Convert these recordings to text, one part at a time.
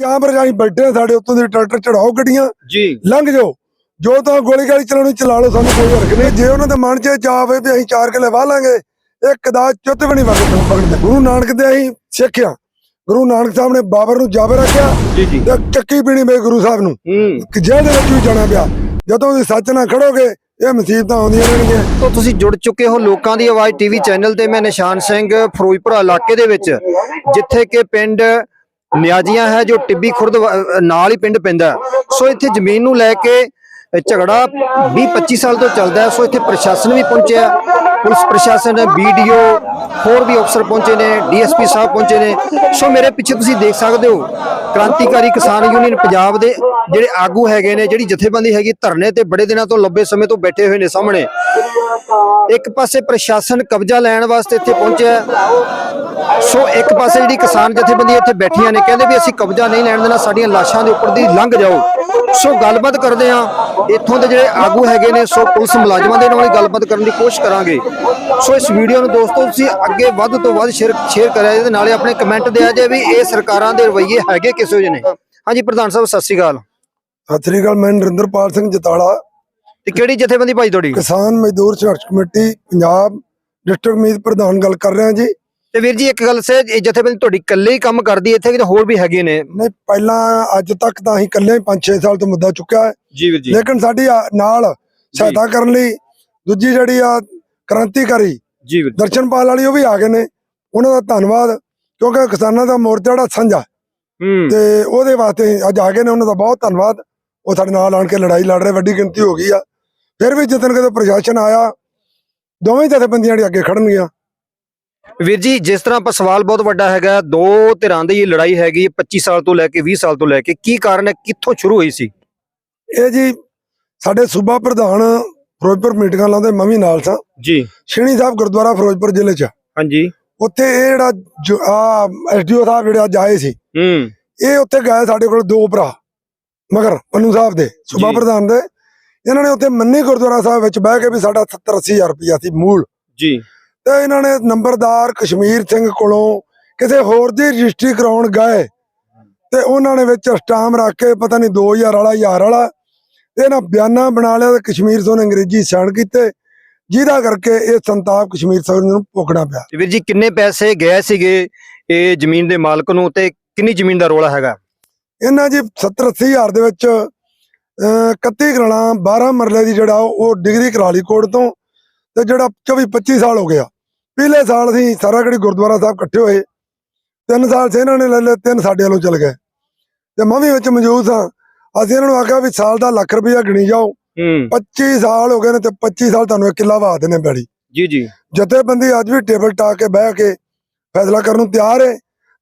ਜਾਂ ਪਰ ਜਾਈ ਬੈਠੇ ਆ, ਸਾਡੇ ਉੱਤੋਂ ਦੇ ਟਰੈਕਟਰ ਚੜਾਓ ਗੱਡੀਆਂ ਜੀ। ਲੰਘ ਜਾਓ। ਜੋ ਤਾਂ ਗੋਲੀ ਗਾਲੀ ਚਲਾਉਣੀ ਚਲਾ ਲਓ ਸਾਨੂੰ ਕੋਈ ਹਰਕ ਨਹੀਂ। ਜੇ ਉਹਨਾਂ ਦੇ ਮਨ 'ਚ ਚਾਹਵੇ ਵੀ ਅਸੀਂ ਚਾਰ ਕਿਲੇ ਵਾਹ ਲਾਂਗੇ ਇਹ ਕਦਾ ਚੁੱਤ ਵੀ ਨਹੀਂ ਵਗਦੇ ਗੁਰੂ ਨਾਨਕ ਦੇ ਅਸੀਂ ਸਿੱਖਿਆ। ਗੁਰੂ ਨਾਨਕ ਸਾਹਿਬ ਨੇ ਬਾਬਰ ਨੂੰ ਜਾਬਰ ਰੱਖਿਆ ਜੀ ਜੀ। ਤੇ ਚੱਕੀ ਪੀਣੀ ਬੇ ਗੁਰੂ ਸਾਹਿਬ ਨੂੰ। ਜਿਹਦੇ ਵਿੱਚ ਵੀ ਜਾਣਾ ਪਿਆ। ਜਦੋਂ ਤੁਸੀਂ ਸੱਚ ਨਾਲ ਖੜੋਗੇ ਇਹ ਮੁਸੀਬਤਾਂ ਆਉਂਦੀਆਂ ਰਹਿਣਗੀਆਂ। ਤੋਂ ਤੁਸੀਂ ਜੁੜ ਚੁੱਕੇ ਹੋ ਲੋਕਾਂ ਦੀ ਆਵਾਜ਼ ਟੀਵੀ ਚੈਨਲ ਤੇ। ਮੈਂ ਨਿਸ਼ਾਨ ਸਿੰਘ ਫਿਰੋਜ਼ਪੁਰ ਇਲਾਕੇ ਦੇ ਵਿੱਚ ਜਿੱਥੇ ਕਿ ਪਿੰਡ ਨਿਆਜੀਆਂ ਹੈ ਜੋ ਟਿੱਬੀ ਖੁਰਦ ਨਾਲ ਹੀ ਪਿੰਡ ਪੈਂਦਾ ਸੋ ਇੱਥੇ ਜ਼ਮੀਨ ਨੂੰ ਲੈ ਕੇ ਝਗੜਾ 20 25 ਸਾਲ ਤੋਂ ਚੱਲਦਾ ਸੋ ਇੱਥੇ ਪ੍ਰਸ਼ਾਸਨ ਵੀ ਪਹੁੰਚਿਆ ਪੁਲਿਸ ਪ੍ਰਸ਼ਾਸਨ ਵੀਡੀਓ ਹੋਰ ਵੀ ਅਫਸਰ ਪਹੁੰਚੇ ਨੇ ਡੀਐਸਪੀ ਸਾਹਿਬ ਪਹੁੰਚੇ ਨੇ। ਸੋ ਮੇਰੇ ਪਿੱਛੇ ਤੁਸੀਂ ਦੇਖ ਸਕਦੇ ਹੋ, ਕ੍ਰਾਂਤੀਕਾਰੀ ਕਿਸਾਨ ਯੂਨੀਅਨ ਪੰਜਾਬ ਦੇ ਜਿਹੜੇ ਆਗੂ ਹੈਗੇ ਨੇ, ਜਿਹੜੀ ਜਥੇਬੰਦੀ ਹੈਗੀ, ਧਰਨੇ ਤੇ ਬੜੇ ਦਿਨਾਂ ਤੋਂ ਲੰਬੇ ਸਮੇਂ ਤੋਂ ਬੈਠੇ ਹੋਏ ਨੇ ਸਾਹਮਣੇ। ਇੱਕ ਪਾਸੇ ਪ੍ਰਸ਼ਾਸਨ ਕਬਜ਼ਾ ਲੈਣ ਵਾਸਤੇ ਇੱਥੇ ਪਹੁੰਚਿਆ। ਸੋ ਇੱਕ ਪਾਸੇ ਜਿਹੜੀ ਕਿਸਾਨ ਜਥੇਬੰਦੀ ਇੱਥੇ ਬੈਠੀਆਂ ਨੇ ਕਹਿੰਦੇ ਵੀ ਅਸੀਂ ਕਬਜ਼ਾ ਨਹੀਂ ਲੈਣ ਦੇਣਾ ਸਾਡੀਆਂ ਲਾਸ਼ਾਂ ਦੇ ਉੱਪਰ ਦੀ ਲੰਘ ਜਾਓ। ਸੋ ਗੱਲਬਾਤ ਕਰਦੇ ਆ ਇੱਥੋਂ ਦੇ ਜਿਹੜੇ ਆਗੂ ਹੈਗੇ ਨੇ ਸੋ ਪੁਲਿਸ ਮੁਲਾਜ਼ਮਾਂ ਦੇ ਨਾਲ ਹੀ ਗੱਲਬਾਤ ਕਰਨ ਦੀ ਕੋਸ਼ਿਸ਼ ਕਰਾਂਗੇ। ਸੋ ਇਸ ਵੀਡੀਓ ਨੂੰ ਦੋਸਤੋ ਤੁਸੀਂ ਅੱਗੇ ਵੱਧ ਤੋਂ ਵੱਧ ਸ਼ੇਅਰ ਸ਼ੇਅਰ ਕਰਿਆ ਜੇ ਨਾਲੇ ਆਪਣੇ ਕਮੈਂਟ ਦਿਆ ਜੇ ਵੀ ਇਹ ਸਰਕਾਰਾਂ ਦੇ ਰਵੱਈਏ ਹੈਗੇ ਕਿਸ ਜਿਹੇ ਨੇ। ਹਾਂਜੀ ਪ੍ਰਧਾਨ ਸਾਹਿਬ ਸਤਿ ਸ਼੍ਰੀ ਅਕਾਲ। ਸਤਿ ਸ੍ਰੀ ਅਕਾਲ ਮੈਂ ਨਰਿੰਦਰਪਾਲ ਸਿੰਘ ਜਤਾਲਾ। ਤੇ ਕਿਹੜੀ ਜਥੇਬੰਦੀ ਭਾਈ ਤੁਹਾਡੀ? ਕਿਸਾਨ ਮਜ਼ਦੂਰ ਸੰਘਰਸ਼ ਕਮੇਟੀ ਪੰਜਾਬ ਡਿਸਟ੍ਰਿਕਟ ਮੀਤ ਪ੍ਰਧਾਨ ਗੱਲ ਕਰ ਰਿਹਾ ਜੀ। ਤੇ ਵੀਰ ਜੀ ਇੱਕ ਗੱਲ ਸੇ ਇਹ ਜਥੇਬੰਦੀ ਤੁਹਾਡੀ ਇਕੱਲੇ ਹੀ ਕੰਮ ਕਰਦੀ ਹੈ ਇੱਥੇ ਕਿ ਹੋਰ ਵੀ ਹੈਗੇ ਨੇ? ਨਹੀਂ ਪਹਿਲਾਂ ਅੱਜ ਤੱਕ ਤਾਂ ਅਸੀਂ ਇਕੱਲੇ 5-6 ਸਾਲ ਤੋਂ ਮੁੱਦਾ ਚੁੱਕਿਆ ਹੈ। ਜੀ ਵੀਰ ਲੇਕਿਨ ਸਾਡੀ ਆ- ਨਾਲ ਸਹਾਇਤਾ ਕਰਨ ਲਈ ਦੂਜੀ ਜਿਹੜੀ ਆ ਕ੍ਰਾਂਤੀਕਾਰੀ ਜੀ ਵੀਰ ਦਰਸ਼ਨਪਾਲ ਵਾਲੀ ਉਹ ਵੀ ਆ ਗਏ ਨੇ। ਉਹਨਾਂ ਦਾ ਧੰਨਵਾਦ ਕਿਉਂਕਿ ਕਿਸਾਨਾਂ ਦਾ ਮੋਰਚਾ ਜਿਹੜਾ ਸਾਂਝਾ। ਹੂੰ। ਤੇ ਉਹਦੇ ਵਾਸਤੇ ਅੱਜ ਆ ਗਏ ਨੇ ਉਹਨਾਂ ਦਾ ਬਹੁਤ ਧੰਨਵਾਦ। ਉਹ ਸਾਡੇ ਨਾਲ ਆਣ ਕੇ ਲੜਾਈ ਲੜ ਰਹੇ ਵੱਡੀ ਗਿਣਤੀ ਹੋ ਗਈ ਆ। ਫਿਰ ਵੀ ਜਿੱਦਣ ਕਦੇ ਪ੍ਰਸ਼ਾਸਨ ਆਇਆ ਦੋਵੇਂ ਜਥੇਬੰਦੀਆਂ ਜਿਹੜੀ ਅੱਗੇ ਖੜਨਗੀਆਂ। ਵੀਰ ਜੀ ਜਿਸ ਤਰ੍ਹਾਂ ਆਪਾਂ ਸਵਾਲ ਬਹੁਤ ਵੱਡਾ ਹੈਗਾ ਦੋ ਧਿਰਾਂ ਦੀ ਲੜਾਈ ਹੈਗੀ 25 ਸਾਲ ਤੋਂ ਲੈ ਕੇ 20 ਸਾਲ ਤੋਂ ਲੈ ਕੇ ਕੀ ਕਾਰਨ ਹੈ ਕਿੱਥੋਂ ਸ਼ੁਰੂ ਹੋਈ ਸੀ? ਇਹ ਜੀ ਸਾਡੇ ਸੂਬਾ ਪ੍ਰਧਾਨ ਫਿਰੋਜ਼ਪੁਰ ਮੀਟਿੰਗਾਂ ਲਾਉਂਦੇ ਮੈਂ ਵੀ ਨਾਲ ਸਾਂ। ਜੀ। ਸ਼ਿਣੀ ਸਾਹਿਬ ਗੁਰਦੁਆਰਾ ਫਿਰੋਜ਼ਪੁਰ ਜ਼ਿਲ੍ਹੇ 'ਚ। ਹਾਂਜੀ। ਉੱਥੇ ਇਹ ਜਿਹੜਾ ਆ ਐਸਡੀਓ ਸਾਹਿਬ ਜਿਹੜੇ ਅੱਜ ਆਏ ਸੀ ਹੂੰ। ਇਹ ਉੱਥੇ ਗਏ ਸਾਡੇ ਕੋਲ ਦੋ ਭਰਾ ਮਗਰ ਪੰਨੂ ਸਾਹਿਬ ਦੇ ਸੂਬਾ। ਪ੍ਰਧਾਨ ਦੇ। ਇਹਨਾਂ ਨੇ ਉੱਥੇ ਮੰਨੀ ਗੁਰਦੁਆਰਾ ਸਾਹਿਬ ਵਿੱਚ ਬਹਿ ਕੇ ਵੀ ਸਾਡਾ 70 80000 ਰੁਪਇਆ ਸੀ ਮੂਲ। ਜੀ। ਤੇ ਇਹਨਾਂ ਨੇ ਨੰਬਰਦਾਰ ਕਸ਼ਮੀਰ ਸਿੰਘ ਕੋਲੋਂ ਕਿਸੇ ਹੋਰ ਦੀ ਰਜਿਸਟਰੀ ਕਰਾਉਣ ਗਏ। ਤੇ ਉਹਨਾਂ ਨੇ ਵਿੱਚ ਸਟਾਮ ਰੱਖ ਕੇ ਪਤਾ ਨਹੀਂ 2000 ਵਾਲਾ 1000 ਵਾਲਾ ਤੇ ਇਹਨਾਂ ਬਿਆਨਾ ਬਣਾ ਲਿਆ ਤੇ ਕਸ਼ਮੀਰ ਤੋਂ ਅੰਗਰੇਜ਼ੀ ਸਾਈਨ ਕੀਤੇ। ਜਿਹਦਾ ਕਰਕੇ ਇਹ ਸੰਤਾਪ ਕਸ਼ਮੀਰ ਸਿੰਘ ਨੂੰ ਭੁਗਣਾ ਪਿਆ। ਵੀਰ ਜੀ ਕਿੰਨੇ ਪੈਸੇ ਗਏ ਸੀਗੇ ਇਹ ਜ਼ਮੀਨ ਦੇ ਮਾਲਕ ਨੂੰ ਤੇ ਕਿੰਨੀ ਜ਼ਮੀਨ ਦਾ ਰੋਲਾ ਹੈਗਾ? ਇਹਨਾਂ ਜੀ 70 80000 ਦੇ ਵਿੱਚ 31 ਕਰਾਣਾ 12 ਮਰਲੇ ਦੀ ਜਿਹੜਾ ਉਹ ਡਿਗਰੀ ਕਰਾ ਲਈ ਕੋਰਟ ਤੋਂ ਤੇ ਜਿਹੜਾ 24 25 ਸਾਲ ਹੋ ਗਿਆ। ਪਿਛਲੇ ਸਾਲ ਅਸੀਂ ਸਾਰਾਗੜੀ ਗੁਰਦੁਆਰਾ ਸਾਹਿਬ ਇਕੱਠੇ ਹੋਏ। ਤਿੰਨ ਸਾਲ ਸੇ ਇਹਨਾਂ ਨੇ ਲੈ ਲਏ ਤਿੰਨ ਸਾਡੇ ਵੱਲੋਂ ਚਲ ਗਏ। ਤੇ ਮੈਂ ਵੀ ਵਿੱਚ ਮੌਜੂਦ ਸਾਂ। ਅਸੀਂ ਇਹਨਾਂ ਨੂੰ ਆਖਿਆ ਵੀ ਸਾਲ ਦਾ ਲੱਖ ਰੁਪਇਆ ਗਿਣੀ ਜਾਓ। ਹੂੰ। 25 ਸਾਲ ਹੋ ਗਏ ਨੇ ਤੇ 25 ਸਾਲ ਤੁਹਾਨੂੰ ਇੱਕ ਕਿੱਲਾ ਵਾ ਦੇਣੇ ਪੈੜੀ। ਜੀ ਜੀ। ਜਥੇਬੰਦੀ ਅੱਜ ਵੀ ਟੇਬਲ ਟਾ ਕੇ ਬਹਿ ਕੇ ਫੈਸਲਾ ਕਰਨ ਨੂੰ ਤਿਆਰ ਹੈ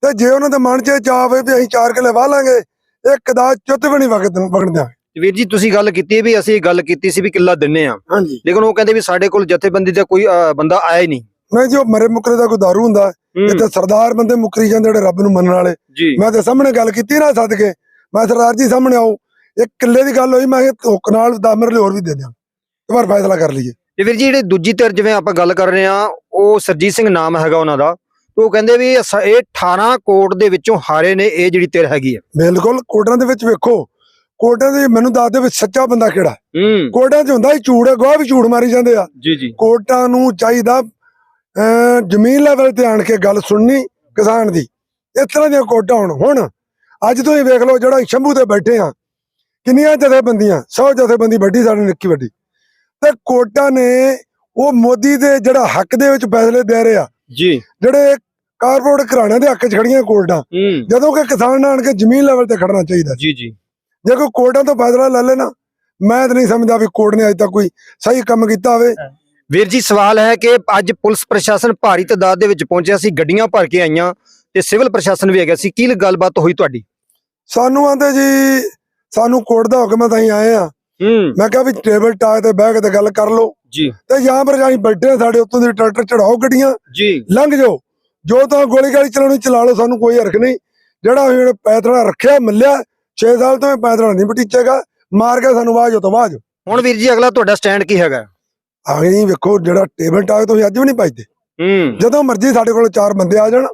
ਤੇ ਜੇ ਉਹਨਾਂ ਦੇ ਮਨ 'ਚ ਚਾਹ ਹੋਵੇ ਵੀ ਅਸੀਂ ਚਾਰ ਕਿੱਲੇ ਵਾਹ ਲਾਂਗੇ ਇਹ ਕਦਾ ਚੁੱਤ ਵੀ ਨਹੀਂ ਵਗਣ ਦਿਆਂਗੇ ਤੇ ਵੀਰ ਜੀ ਤੁਸੀਂ ਗੱਲ ਕੀਤੀ ਵੀ ਅਸੀਂ ਗੱਲ ਕੀਤੀ ਸੀ ਵੀ ਕਿੱਲਾ ਦਿੰਨੇ ਆ। ਹਾਂਜੀ। ਲੇਕਿਨ ਉਹ ਕਹਿੰਦੇ ਵੀ ਸਾਡੇ ਕੋਲ ਜਥੇਬੰਦੀ ਦਾ ਕੋਈ ਬੰਦਾ ਆਇਆ ਹੀ ਨਹੀਂ। ਨਹੀਂ ਜੋ ਮਰੇ ਮੁਕਰੇ ਦਾ ਕੋਈ ਦਾਰੂ ਹੁੰਦਾ ਇੱਥੇ ਸਰਦਾਰ ਬੰਦੇ ਮੁਕਰੀ ਜਾਂਦੇ ਜਿਹੜੇ ਰੱਬ ਨੂੰ ਮੰਨਣ ਵਾਲੇ। ਜੀ। ਮੈਂ ਤੇ ਸਾਹਮਣੇ ਗੱਲ ਕੀਤੀ ਨਾ ਸੱਦ ਕੇ ਮੈਂ ਸਰਦਾਰ ਜੀ ਸਾਹਮਣੇ ਆਓ। ਇੱਕ ਕਿੱਲੇ ਦੀ ਗੱਲ ਹੋਈ ਮੈਂ ਕਿਹਾ ਧੁੱਕ ਨਾਲ 10 ਮਰਲੇ ਹੋਰ ਵੀ ਦੇ ਦਿਆਂ। ਇੱਕ ਵਾਰ ਫੈਸਲਾ ਕਰ ਲਈਏ। ਤੇ ਵੀਰ ਜੀ ਜਿਹੜੇ ਦੂਜੀ ਧਿਰ ਜਿਵੇਂ ਆਪਾਂ ਗੱਲ ਕਰ ਰਹੇ ਆ ਉਹ ਸਰਜੀਤ ਸਿੰਘ ਨਾਮ ਹੈਗਾ ਉਹਨਾਂ ਦਾ। ਤੇ ਉਹ ਕਹਿੰਦੇ ਵੀ ਅਸਾਂ- ਇਹ 18 ਕੋਟ ਦੇ ਵਿੱਚੋਂ ਹਾਰੇ ਨੇ ਇਹ ਜਿਹੜੀ ਧਿਰ ਹੈਗੀ ਹੈ ਬਿਲਕੁਲ ਕੋਟਾਂ ਦੇ ਵਿੱਚ ਵੇਖੋ ਕੋਟਾਂ ਦੇ ਮੈਨੂੰ ਦੱਸ ਦੇ ਵੀ ਸੱਚਾ ਬੰਦਾ ਕਿਹੜਾ? ਹੂੰ। ਕੋਟਾਂ 'ਚ ਹੁੰਦਾ ਹੀ ਝੂੜ ਹੈ ਗਵਾਹ ਵੀ ਝੂੜ ਮਾਰੀ ਜਾਂਦੇ ਆ। ਜੀ ਜੀ। ਕੋਰਟਾਂ ਨੂੰ ਚਾਹੀਦਾ ਜ਼ਮੀਨ ਲੈਵਲ ਤੇ ਆਣ ਕੇ ਗੱਲ ਸੁਣਨੀ ਕਿਸਾਨ ਦੀ। ਇਸ ਤਰ੍ਹਾਂ ਦੀਆਂ ਕੋਰਟਾਂ ਹੋਣ। ਹੁਣ ਅੱਜ ਤੁਸੀਂ ਵੇਖ ਲਓ ਜਿਹੜਾ ਸ਼ੰਭੂ ਤੇ ਬੈਠੇ ਆ। ਕਿੰਨੀਆਂ ਜਥੇਬੰਦੀਆਂ ਸੌ ਜਥੇਬੰਦੀ ਵੱਡੀ ਸਾਡੀ ਨਿੱਕੀ ਵੱਡੀ। ਤੇ ਕੋਰਟਾਂ ਨੇ ਉਹ ਮੋਦੀ ਦੇ ਜਿਹੜਾ ਹੱਕ ਦੇ ਵਿੱਚ ਫੈਸਲੇ ਦੇ ਰਹੇ ਆ। ਜੀ। ਜਿਹੜੇ ਕਾਰਪੋਰੇਟ ਘਰਾਣਿਆਂ ਦੇ ਹੱਕ 'ਚ ਖੜੀਆਂ ਕੋਰਟਾਂ। ਹੂੰ। ਜਦੋਂ ਕਿ ਕਿਸਾਨ ਆਣ ਕੇ ਜ਼ਮੀਨ ਲੈਵਲ ਤੇ ਖੜਨਾ ਚਾਹੀਦਾ। ਜੀ ਜੀ। ਜੇ ਕੋਈ ਕੋਰਟਾਂ ਤੋਂ ਫੈਸਲਾ ਲੈ ਲੈਣਾ ਮੈਂ ਤਾਂ ਨਹੀਂ ਸਮਝਦਾ ਵੀ ਕੋਰਟ ਨੇ ਅਜੇ ਤੱਕ ਕੋਈ ਸਹੀ ਕੰਮ ਕੀਤਾ ਹੋਵੇ। ਵੀਰ ਜੀ ਸਵਾਲ ਹੈ ਕਿ ਅੱਜ ਪੁਲਿਸ ਪ੍ਰਸ਼ਾਸਨ ਭਾਰੀ ਤਾਦਾਦ ਦੇ ਵਿੱਚ ਪਹੁੰਚਿਆ ਸੀ ਗੱਡੀਆਂ ਭਰ ਕੇ ਆਈਆਂ ਤੇ ਸਿਵਲ ਪ੍ਰਸ਼ਾਸਨ ਵੀ ਹੈਗਾ ਸੀ। ਕੀ ਗੱਲਬਾਤ ਹੋਈ ਤੁਹਾਡੀ? ਸਾਨੂੰ ਆਂਦੇ ਜੀ ਸਾਨੂੰ ਕੋਰਟ ਦਾ ਹੁਕਮ ਹੈ ਤਾਂ ਅਸੀਂ ਆਏ ਆ। ਹੂੰ। ਮੈਂ ਕਿਹਾ ਵੀ ਟੇਬਲ ਟਾਕ ਤੇ ਬਹਿ ਕੇ ਤੇ ਗੱਲ ਕਰ ਲਓ। ਜੀ। ਤੇ ਜਾਂ ਪਰ ਜਾਈ ਬੈਠੇ ਆ, ਸਾਡੇ ਉੱਤੋਂ ਦੀ ਟਰੈਕਟਰ ਚੜਾਓ ਗੱਡੀਆਂ। ਜੀ। ਲੰਘ ਜਾਓ। ਜੋ ਤਾਂ ਗੋਲੀ ਗਾਲੀ ਚਲਾਉਣੀ ਚਲਾ ਲਓ ਸਾਨੂੰ ਕੋਈ ਹਰਕ ਨਹੀਂ। ਜਿਹੜਾ ਪੈਤੜਾ ਰੱਖਿਆ ਮੱਲਿਆ 6 ਸਾਲ ਤੋਂ ਇਹ ਨਹੀਂ ਮਾਰ ਕੇ ਸਾਨੂੰ ਆਵਾਜ਼ ਤੋਂ ਆਵਾਜ਼। ਹੁਣ ਵੀਰ ਜੀ ਅਗਲਾ ਤੁਹਾਡਾ ਸਟੈਂਡ ਕੀ ਹੈਗਾ? ਆ ਨਹੀਂ ਵੇਖੋ ਜਿਹੜਾ ਟੇਬਲ ਟਾਕ ਤੁਸੀਂ ਅੱਜ ਵੀ ਨਹੀਂ ਪਾਈਦੇ ਹੂੰ। ਜਦੋਂ ਮਰਜ਼ੀ ਸਾਡੇ ਕੋਲ ਚਾਰ ਬੰਦੇ ਆ ਜਾਣ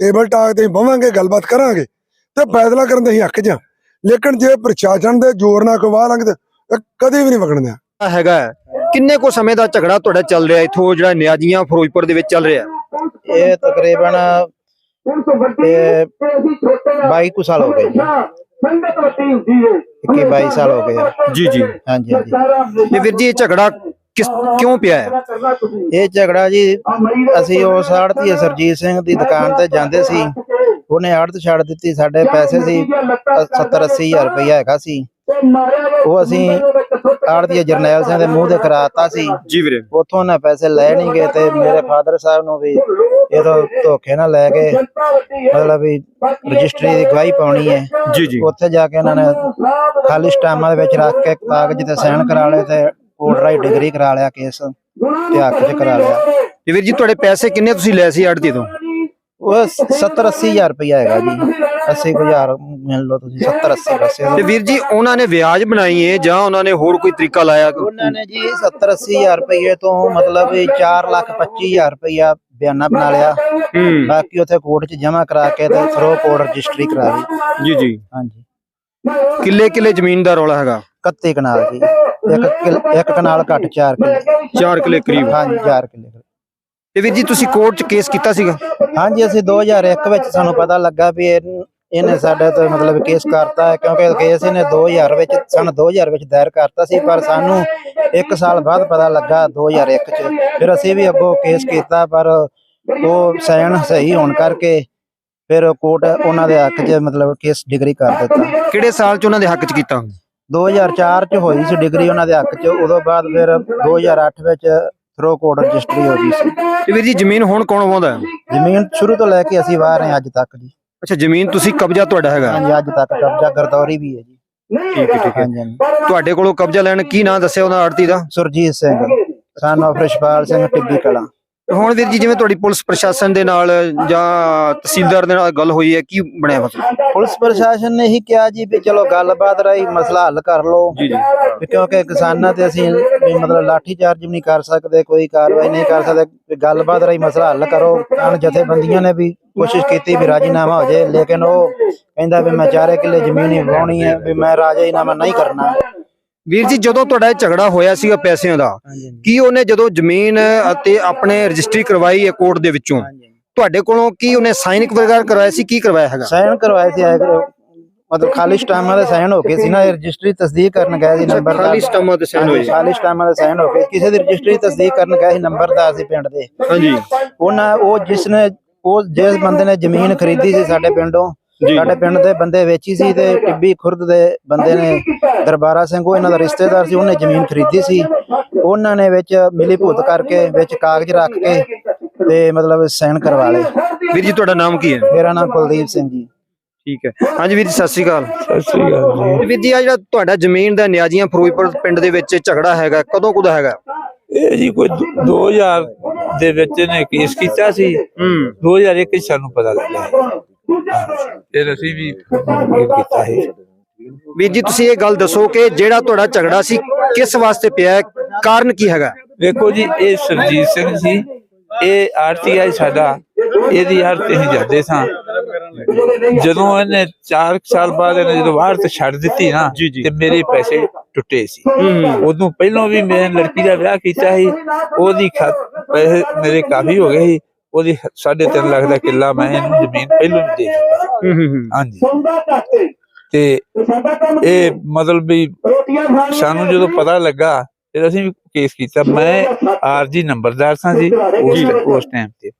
ਟੇਬਲ ਟਾਕ ਤੇ ਬਵਾਂਗੇ ਗੱਲਬਾਤ ਕਰਾਂਗੇ। ਤੇ ਫੈਸਲਾ ਕਰਨ ਦੇ ਅਸੀਂ ਹੱਕ ਹਾਂ। ਲੇਕਿਨ ਜੇ ਪ੍ਰਸ਼ਾਸਨ ਦੇ ਜ਼ੋਰ ਨਾਲ ਲੰਘਦੇ ਤਾਂ ਕਦੇ ਵੀ ਨਹੀਂ ਵਗਣ ਦਿਆਂ ਆ ਹੈਗਾ। ਹੈ। ਕਿੰਨੇ ਕੋ ਸਮੇਂ ਦਾ ਝਗੜਾ ਤੁਹਾਡਾ ਚੱਲ ਰਿਹਾ ਇੱਥੋਂ ਜਿਹੜਾ ਨਿਆਜੀਆਂ ਫਿਰੋਜ਼ਪੁਰ ਦੇ ਵਿੱਚ ਚੱਲ ਰਿਹਾ? ਇਹ ਤਕਰੀਬਨ ਇਹ 22 ਕੁ ਸਾਲ ਹੋ ਗਏ ਜੀ। 21 22 ਸਾਲ ਹੋ ਗਏ ਆ। ਜੀ ਜੀ। ਹਾਂਜੀ ਹਾਂਜੀ। ਤੇ ਵੀਰ ਜੀ ਇਹ ਝਗੜਾ ਕਿਸ ਕਿਉਂ ਪਿਆ ਹੈ? ਇਹ ਝਗੜਾ ਜੀ ਅਸੀਂ ਉਸ ਆੜਤੀ ਸਰਜੀਤ ਸਿੰਘ ਦੀ ਦੁਕਾਨ ਤੇ ਜਾਂਦੇ ਸੀ। ਉਹਨੇ ਆੜਤ ਛੱਡ ਦਿੱਤੀ ਸਾਡੇ ਪੈਸੇ ਸੀ। 70 80 ਹਜ਼ਾਰ ਰੁਪਇਆ ਹੈਗਾ ਸੀ। ਉਹ ਅਸੀਂ ਆੜਤੀ ਜਰਨੈਲ ਸਿੰਘ ਦੇ ਮੂੰਹ ਤੇ ਕਰਾਤਾ ਸੀ। ਜੀ ਵੀਰੇ। ਉਥੋਂ ਨਾ ਪੈਸੇ ਲੈ ਨਹੀਂ ਗਏ ਤੇ ਮੇਰੇ ਫਾਦਰ ਸਾਹਿਬ ਨੂੰ ਵੀ ਇਹ ਤਾਂ ਧੋਖੇ ਨਾਲ ਲੈ ਗਏ ਮਤਲਬ ਵੀ ਰਜਿਸਟਰੀ ਦੀ ਗਵਾਹੀ ਪਾਉਣੀ ਹੈ। ਜੀ ਜੀ। ਉੱਥੇ ਜਾ ਕੇ ਇਹਨਾਂ ਨੇ ਖਾਲੀ ਸਟਾਮਾਂ ਦੇ ਵਿੱਚ ਰੱਖ ਕੇ ਕਾਗਜ਼ ਤੇ ਸਾਈਨ ਕਰਾ ਲਏ ਤੇ ਕੋਰਟ ਰਾਈ ਡਿਗਰੀ ਕਰਾ ਲਿਆ ਕੇਸ ਤੇ ਹੱਕ 'ਚ ਕਰਾ ਲਿਆ। ਤੇ ਵੀਰ ਜੀ ਤੁਹਾਡੇ ਪੈਸੇ ਕਿੰਨੇ ਤੁਸੀਂ ਲਏ ਸੀ ਆੜਤੀ ਤੋਂ? ਉਹ 70 80 ਹਜ਼ਾਰ ਰੁਪਇਆ ਹੈਗਾ ਜੀ। 80 ਹਜ਼ਾਰ ਮਿਲ ਲਓ ਤੁਸੀਂ 70 80 ਬਸ ਤੇ ਵੀਰ ਜੀ ਉਹਨਾਂ ਨੇ ਵਿਆਜ ਬਣਾਈ ਹੈ ਜਾਂ ਉਹਨਾਂ ਨੇ ਹੋਰ ਕੋਈ ਤਰੀਕਾ ਲਾਇਆ? ਉਹਨਾਂ ਨੇ ਜੀ 70 80 ਹਜ਼ਾਰ ਰੁਪਏ ਤੋਂ ਮਤਲਬ 4 ਲੱਖ 25 ਹਜ਼ਾਰ ਰੁਪਇਆ ਬਿਆਨਾ ਬਣਾ ਲਿਆ। ਹੂੰ। ਬਾਕੀ ਉੱਥੇ ਕੋਰਟ 'ਚ ਜਮ੍ਹਾਂ ਕਰਾ ਕੇ ਤੇ ਫਿਰ ਉਹ ਕੋਰਟ ਰਜਿਸਟਰੀ ਕਰਾ ਲਈ। ਜੀ ਜੀ। ਹਾਂਜੀ। ਕਿੱਲੇ ਕਿੱਲੇ ਜ਼ਮੀਨ ਦਾ ਰੌਲਾ ਹੈਗਾ? 31 ਕਨਾਲ ਜੀ। ਇੱਕ ਕਿੱਲ- ਇੱਕ ਕਨਾਲ ਘੱਟ 4 ਕਿੱਲੇ। 4 ਕਿੱਲੇ ਕਰੀਬ। ਹਾਂਜੀ 4 ਕਿੱਲੇ। ਤੇ ਵੀਰ ਜੀ ਤੁਸੀਂ ਕੋਰਟ 'ਚ ਕੇਸ ਕੀਤਾ ਸੀਗਾ? ਹਾਂਜੀ ਅਸੀਂ 2001 ਵਿੱਚ ਸਾਨੂੰ ਪਤਾ ਲੱਗਾ ਵੀ ਇਹ- ਇਹਨੇ ਸਾਡੇ ਤੇ ਮਤਲਬ ਕੇਸ ਕਰਤਾ ਹੈ ਕਿਉਂਕਿ ਕੇਸ ਇਹਨੇ 2000 ਵਿੱਚ ਸਨ 2000 ਵਿੱਚ ਦਾਇਰ ਕਰਤਾ ਸੀ ਪਰ ਸਾਨੂੰ 1 ਸਾਲ ਬਾਅਦ ਪਤਾ ਲੱਗਾ 2001 ਚ। ਫਿਰ ਅਸੀਂ ਵੀ ਅੱਗੋਂ ਕੇਸ ਕੀਤਾ ਪਰ ਉਹ ਸਾਈਨ ਸਹੀ ਹੋਣ ਕਰਕੇ ਫਿਰ ਕੋਰਟ ਉਹਨਾਂ ਦੇ ਹੱਕ 'ਚ ਮਤਲਬ ਕੇਸ ਡਿਗਰੀ ਕਰ ਦਿੱਤਾ। ਕਿਹੜੇ ਸਾਲ 'ਚ ਉਹਨਾਂ ਦੇ ਹੱਕ 'ਚ ਕੀਤਾ? 2004 ਚ ਹੋਈ ਸੀ ਡਿਗਰੀ ਉਹਨਾਂ ਦੇ ਹੱਕ 'ਚ ਉਦੋਂ ਬਾਅਦ ਫਿਰ 2008 ਵਿੱਚ ਥਰੋ ਕੋਰਟ ਰਜਿਸਟਰੀ ਹੋ ਗਈ ਸੀ। ਤੇ ਵੀਰ ਜੀ ਜ਼ਮੀਨ ਹੁਣ ਕੌਣ ਵਾਉਂਦਾ ਹੈ? ਜ਼ਮੀਨ ਸ਼ੁਰੂ ਤੋਂ ਲੈ ਕੇ ਅਸੀਂ ਵਾਹ ਰਹੇ ਹਾਂ ਅੱਜ ਤੱਕ ਜੀ। ਅੱਛਾ ਜ਼ਮੀਨ ਤੁਸੀਂ ਕਬਜ਼ਾ ਤੁਹਾਡਾ ਹੈਗਾ? ਹਾਂਜੀ ਅੱਜ ਤੱਕ ਕਬਜ਼ਾ ਗਰਦੌਰੀ ਵੀ ਹੈ ਜੀ। ਠੀਕ ਹੈ ਠੀਕ ਹੈ। ਹਾਂਜੀ ਹਾਂਜੀ। ਤੁਹਾਡੇ ਕੋਲੋਂ ਕਬਜ਼ਾ ਲੈਣ ਕੀ ਨਾਂ ਦੱਸਿਆ ਉਹਨਾਂ ਆੜਤੀ ਦਾ? Surjit Singh son of Rishpal Singh Tibbi Kalan. ਹੁਣ ਵੀਰ ਜੀ ਜਿਵੇਂ ਤੁਹਾਡੀ ਪੁਲਿਸ ਪ੍ਰਸ਼ਾਸਨ ਦੇ ਨਾਲ ਜਾਂ ਤਹਿਸੀਲਦਾਰ ਦੇ ਨਾਲ ਗੱਲ ਹੋਈ ਹੈ ਕੀ ਬਣਿਆ ਮਸਲਾ ਪੁਲਿਸ ਪ੍ਰਸ਼ਾਸਨ ਨੇ ਹੀ ਕਿਹਾ ਜੀ ਵੀ ਚਲੋ ਗੱਲਬਾਤ ਰਾਹੀਂ ਮਸਲਾ ਹੱਲ ਕਰ ਲਓ। ਜੀ ਜੀ। ਵੀ ਕਿਉਂਕਿ ਕਿਸਾਨਾਂ ਤੇ ਅਸੀਂ ਵੀ ਮਤਲਬ ਲਾਠੀ ਚਾਰਜ ਵੀ ਨਹੀਂ ਕਰ ਸਕਦੇ ਕੋਈ ਕਾਰਵਾਈ ਨਹੀਂ ਕਰ ਸਕਦੇ ਵੀ ਗੱਲਬਾਤ ਰਾਹੀਂ ਮਸਲਾ ਹੱਲ ਕਰੋ। ਕਾਨ ਜਥੇਬੰਦੀਆਂ ਨੇ ਵੀ ਕੋਸ਼ਿਸ਼ ਕੀਤੀ ਵੀ ਰਾਜੀਨਾਮਾ ਹੋ ਜਾਏ ਲੇਕਿਨ ਉਹ ਕਹਿੰਦਾ ਵੀ ਮੈਂ ਚਾਰੇ ਕਿੱਲੇ ਜ਼ਮੀਨ ਹੀ ਵਾਉਣੀ ਹੈ ਵੀ ਮੈਂ ਰਾਜੀਨਾਮਾ ਨਹੀਂ ਕਰਨਾ। ਵੀਰ ਜੀ ਜਦੋਂ ਤੁਹਾਡਾ ਇਹ ਝਗੜਾ ਹੋਇਆ ਸੀਗਾ ਪੈਸਿਆਂ ਦਾ ਕੀ ਉਹਨੇ ਜਦੋਂ ਜ਼ਮੀਨ ਅਤੇ ਆਪਣੇ ਰਜਿਸਟਰੀ ਕਰਵਾਈ ਹੈ ਕੋਰਟ ਦੇ ਵਿੱਚੋਂ? ਤੁਹਾਡੇ ਕੋਲੋਂ ਕੀ ਉਹਨੇ ਸਾਈਨ ਵਗੈਰਾ ਕਰਵਾਇਆ ਸੀ? ਕੀ ਕਰਵਾਇਆ ਹੈਗਾ? ਸਾਈਨ ਕਰਵਾਏ ਸੀ ਆਏ ਕਰੋ। ਮਤਲਬ ਖਾਲੀ ਸਟਾਮਾਂ ਦੇ ਸਾਈਨ ਹੋ ਗਏ ਸੀ ਨਾ ਰਜਿਸਟਰੀ ਤਸਦੀਕ ਕਰਨ ਗਏ ਸੀ ਨੰਬਰਦਾਰ ਖਾਲੀ ਸਟਾਮਾਂ ਤੇ ਸਾਈਨ ਹੋਏ। ਖਾਲੀ ਸਟਾਮਾਂ ਦੇ ਸਾਈਨ ਹੋ ਗਏ। ਕਿਸੇ ਦੀ ਰਜਿਸਟਰੀ ਤਸਦੀਕ ਕਰਨ ਗਏ ਸੀ ਨੰਬਰਦਾਰ ਸੀ ਪਿੰਡ ਦੇ। ਹਾਂਜੀ। ਉਹਨਾਂ ਉਹ ਜਿਸ ਨੇ ਉਹ ਜਿਸ ਬੰਦੇ ਨੇ ਜ਼ਮੀਨ ਖਰੀਦੀ ਸੀ ਸਾਡੇ ਪਿੰਡੋਂ। ਸਾਡੇ ਪਿੰਡ ਦੇ ਬੰਦੇ ਵੇਚੀ ਸੀ ਤੇ ਟਿੱਬੀ ਖੁਰਦ ਦੇ ਬੰਦੇ ਨੇ ਦਰਬਾਰਾ ਸਿੰਘ ਉਹ ਇਹਨਾਂ ਦਾ ਰਿਸ਼ਤੇਦਾਰ ਸੀ ਉਹਨੇ ਜ਼ਮੀਨ ਖਰੀਦੀ ਸੀ। ਉਹਨਾਂ ਨੇ ਵਿੱਚ ਮਿਲੀ ਭੁਗਤ ਕਰਕੇ ਵਿੱਚ ਕਾਗਜ਼ ਰੱਖ ਕੇ ਤੇ ਮਤਲਬ ਸਾਈਨ ਕਰਵਾ ਲਏ। ਵੀਰ ਜੀ ਤੁਹਾਡਾ ਨਾਮ ਕੀ ਹੈ? ਮੇਰਾ ਨਾਮ ਕੁਲਦੀਪ ਸਿੰਘ ਜੀ। ਠੀਕ ਹੈ। ਹਾਂਜੀ ਵੀਰ ਜੀ ਸਤਿ ਸ਼੍ਰੀ ਅਕਾਲ। ਸਤਿ ਸ੍ਰੀ ਅਕਾਲ ਜੀ। ਵੀਰ ਜੀ ਆ ਜਿਹੜਾ ਤੁਹਾਡਾ ਜ਼ਮੀਨ ਦਾ ਨਿਆਜੀਆਂ ਫਿਰੋਜ਼ਪੁਰ ਪਿੰਡ ਦੇ ਵਿੱਚ ਝਗੜਾ ਹੈਗਾ ਕਦੋਂ ਕੁਦਾ ਹੈਗਾ? ਇਹ ਜੀ ਕੋਈ ਦੋ- 2000 ਦੇ ਵਿੱਚ ਨੇ ਕੇਸ ਕੀਤਾ ਸੀ। ਹੂੰ। 2001 ਚ ਸਾਨੂੰ ਪਤਾ ਲੱਗਾ ਹਾਂ, ਫਿਰ ਅਸੀਂ ਵੀ ਕੀਤਾ ਹੈ ਵੀਰ ਜੀ ਤੁਸੀਂ ਇਹ ਗੱਲ ਦੱਸੋ ਕਿ ਜਿਹੜਾ ਤੁਹਾਡਾ ਝਗੜਾ ਸੀ ਕਿਸ ਵਾਸਤੇ ਪਿਆ ਹੈ? ਕਾਰਨ ਕੀ ਹੈਗਾ? ਵੇਖੋ ਜੀ ਇਹ ਸਰਜੀਤ ਸਿੰਘ ਸੀ ਇਹ ਆਰਟੀਆਈ ਸਾਡਾ ਇਹਦੀ ਆਰਤੀ ਹੀ ਜਾਂਦੇ ਸਾਂ। ਜਦੋਂ ਇਹਨੇ 4 ਸਾਲ ਬਾਅਦ ਇਹਨੇ ਜਦੋਂ ਆਰਤ ਛੱਡ ਦਿੱਤੀ ਨਾ ਜੀ, ਜੀ। ਤੇ ਮੇਰੇ ਪੈਸੇ ਟੁੱਟੇ ਸੀ। ਉਦੋਂ ਪਹਿਲਾਂ ਵੀ ਮੈਂ ਲੜਕੀ ਦਾ ਵਿਆਹ ਕੀਤਾ ਸੀ ਉਹਦੀ ਖਾਤ ਪੈਸੇ ਮੇਰੇ ਕਾਫੀ ਹੋ ਗਏ ਸੀ। ਉਹਦੀ 3.5 ਲੱਖ ਦਾ ਕਿੱਲਾ ਮੈਂ ਇਹਨੂੰ ਜ਼ਮੀਨ ਪਹਿਲਾਂ ਹੀ ਦੇ ਚੁੱਕਾ ਹਾਂਜੀ। ਤੇ ਇਹ ਮਤਲਬ ਵੀ ਸਾਨੂੰ ਜਦੋਂ ਪਤਾ ਲੱਗਾ ਫਿਰ ਅਸੀਂ ਵੀ ਕੇਸ ਕੀਤਾ। ਮੈਂ ਆਰਜੀ ਨੰਬਰਦਾਰ ਸਾਂ ਜੀ ਉਸ ਉਸ ਟਾਈਮ ਤੇ।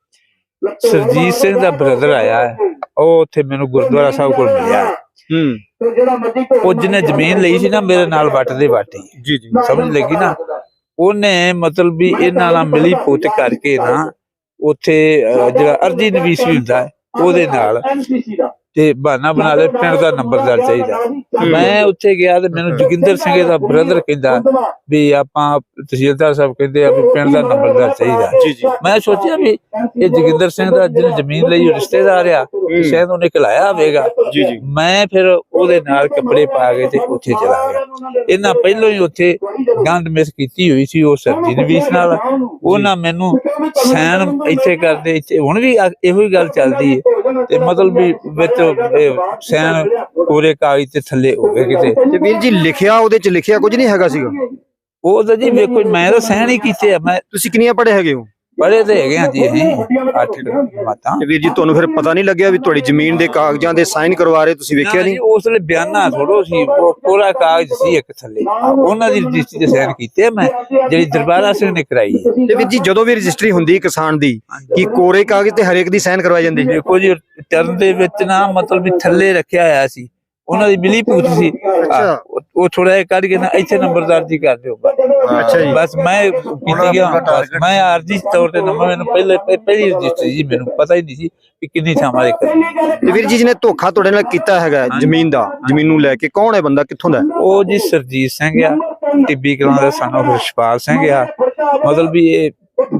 ਸਰਜੀਤ ਸਿੰਘ ਦਾ ਬ੍ਰਦਰ ਆਇਆ ਉਹ ਉੱਥੇ ਮੈਨੂੰ ਗੁਰਦੁਆਰਾ ਸਾਹਿਬ ਕੋਲ ਮਿਲਿਆ ਹੂੰ। ਉਹ ਜਿਹਨੇ ਜ਼ਮੀਨ ਲਈ ਸੀ ਨਾ ਮੇਰੇ ਨਾਲ ਵੱਟ ਦੇ ਵੱਟ ਜੀ ਜੀ। ਸਮਝ ਲੱਗੀ ਨਾ? ਉਹਨੇ ਮਤਲਬ ਵੀ ਇਹਨਾਂ ਨਾਲ ਮਿਲੀ ਪੁੱਤ ਕਰਕੇ ਨਾ। ਉੱਥੇ ਜਿਹੜਾ ਅਰਜੀ ਨਵੀਸ ਵੀ ਹੁੰਦਾ ਹੈ, ਉਹਦੇ ਨਾਲ। ਤੇ ਬਹਾਨਾ ਬਣਾ ਲੈ ਪਿੰਡ ਦਾ ਨੰਬਰਦਾਰ ਚਾਹੀਦਾ। ਮੈਂ ਉੱਥੇ ਗਿਆ ਤੇ ਮੈਨੂੰ ਜੋਗਿੰਦਰ ਸਿੰਘ ਦਾ ਬ੍ਰਦਰ ਕਹਿੰਦਾ ਵੀ। ਆਪਾਂ ਤਹਿਸੀਲਦਾਰ ਸਾਹਿਬ ਕਹਿੰਦੇ ਆ ਵੀ ਪਿੰਡ ਦਾ ਨੰਬਰਦਾਰ ਚਾਹੀਦਾ। ਜੀ ਜੀ। ਮੈਂ ਸੋਚਿਆ ਵੀ ਇਹ ਜੋਗਿੰਦਰ ਸਿੰਘ ਦਾ ਜਿਹਨੇ ਜ਼ਮੀਨ ਲਈ ਰਿਸ਼ਤੇਦਾਰ ਆ ਤੇ ਸ਼ਾਇਦ ਉਹਨੇ ਖਿਲਾਇਆ ਹੋਵੇਗਾ। ਜੀ ਜੀ। ਮੈਂ ਫਿਰ ਉਹਦੇ ਨਾਲ ਕੱਪੜੇ ਪਾ ਕੇ ਤੇ ਉੱਥੇ ਚਲਾ ਗਿਆ। ਇਹਨਾਂ ਪਹਿਲਾਂ ਹੀ ਉੱਥੇ ਗੰਦ ਮਿਸ ਕੀਤੀ ਹੋਈ ਸੀ ਉਹ ਸਰਜੀ ਨਵੀਸ ਨਾਲ। ਉਹਨਾਂ ਮੈਨੂੰ ਸੈਨ ਇੱਥੇ ਕਰਦੇ ਇੱਥੇ ਹੁਣ ਵੀ ਇਹੋ ਹੀ ਗੱਲ ਚੱਲਦੀ ਹੈ। ਤੇ ਮਤਲਬ ਵੀ ਵਿੱਚ ਇਹ ਸੈਨ ਕੋਰੇ ਕਾਗਜ਼ ਤੇ ਥੱਲੇ ਹੋ ਗਏ ਕਿਤੇ। ਤੇ ਵੀਰ ਜੀ ਲਿਖਿਆ ਉਹਦੇ ਚ ਲਿਖਿਆ ਕੁਝ ਨਹੀਂ ਹੈਗਾ ਸੀਗਾ? ਉਹ ਤਾਂ ਜੀ ਵੇਖੋ ਮੈਂ ਤਾਂ ਸੈਨ ਹੀ ਕੀਤੇ ਆ ਮੈਂ ਤੁਸੀਂ ਕਿੰਨੀਆਂ ਪੜ੍ਹੇ ਹੈਗੇ ਹੋ? ਬੜੇ ਤੇ ਹੈਗੇ ਆ ਜੀ ਅਸੀਂ। ਅੱਠ ਮਾਤਾ। ਵੀਰ ਜੀ ਤੁਹਾਨੂੰ ਫਿਰ ਪਤਾ ਨਹੀਂ ਲੱਗਿਆ ਵੀ ਤੁਹਾਡੀ ਜ਼ਮੀਨ ਦੇ ਕਾਗਜ਼ਾਂ ਦੇ ਸਾਈਨ ਕਰਵਾ ਰਹੇ ਤੁਸੀਂ ਵੇਖਿਆ ਨਹੀਂ? ਉਸ ਵੇਲੇ ਬਿਆਨਾ ਥੋੜੋ ਸੀ ਉਹ ਕੋਰਾ ਕਾਗਜ਼ ਸੀ ਇੱਕ ਥੱਲੇ। ਉਹਨਾਂ ਦੀ ਰਜਿਸਟਰੀ ਤੇ ਸਾਈਨ ਕੀਤੇ ਮੈਂ ਜਿਹੜੀ ਦਰਬਾਰਾ ਸਿੰਘ ਨੇ ਕਰਾਈ ਹੈ। ਤੇ ਵੀਰ ਜੀ ਜਦੋਂ ਵੀ ਰਜਿਸਟਰੀ ਹੁੰਦੀ ਕਿਸਾਨ ਦੀ ਕੀ ਕੋਰੇ ਕਾਗਜ਼ ਤੇ ਹਰੇਕ ਦੀ ਸਾਈਨ ਕਰਵਾਈ ਜਾਂਦੀ? ਦੇਖੋ ਜੀ ਟਰਨ ਦੇ ਵਿੱਚ ਨਾ ਮਤਲਬ ਵੀ ਥੱਲੇ ਰੱਖਿਆ ਹੋਇਆ ਸੀ। ਉਹਨਾਂ ਦੀ ਮਿਲੀ ਭੁਗਤ ਸੀ। ਉਹ ਥੋੜਾ ਜਿਹਾ ਕੱਢ ਨਾ ਇੱਥੇ ਨੰਬਰਦਾਰ ਜੀ ਕਰ ਦਿਓ ਬਸ। ਮੈਂ ਕੀਤੀ ਗਿਆ। ਮੈਂ ਆਰਜੀ ਤੌਰ ਤੇ ਨੰਬਰ ਮੈਨੂੰ ਪਹਿਲੇ ਪਹਿਲੀ ਰਜਿਸਟਰੀ ਜੀ ਮੈਨੂੰ ਪਤਾ ਹੀ ਨਹੀਂ ਸੀ ਕਿ ਕਿੰਨੀ ਥਾਵਾਂ ਦੇ ਕਰ ਵੀਰ ਜੀ ਜਿਹਨੇ ਧੋਖਾ ਤੁਹਾਡੇ ਨਾਲ ਕੀਤਾ ਹੈਗਾ ਜ਼ਮੀਨ ਦਾ ਜ਼ਮੀਨ ਨੂੰ ਲੈ ਕੇ ਕੌਣ ਹੈ ਬੰਦਾ ਕਿੱਥੋਂ ਦਾ ਉਹ ਜੀ ਸਰਜੀਤ ਸਿੰਘ ਆ ਟਿੱਬੀ ਕਲਾਂ ਦਾ ਸਾਨੂੰ ਹਰਸ਼ਪਾਲ ਸਿੰਘ ਆ। ਮਤਲਬ ਵੀ ਇਹ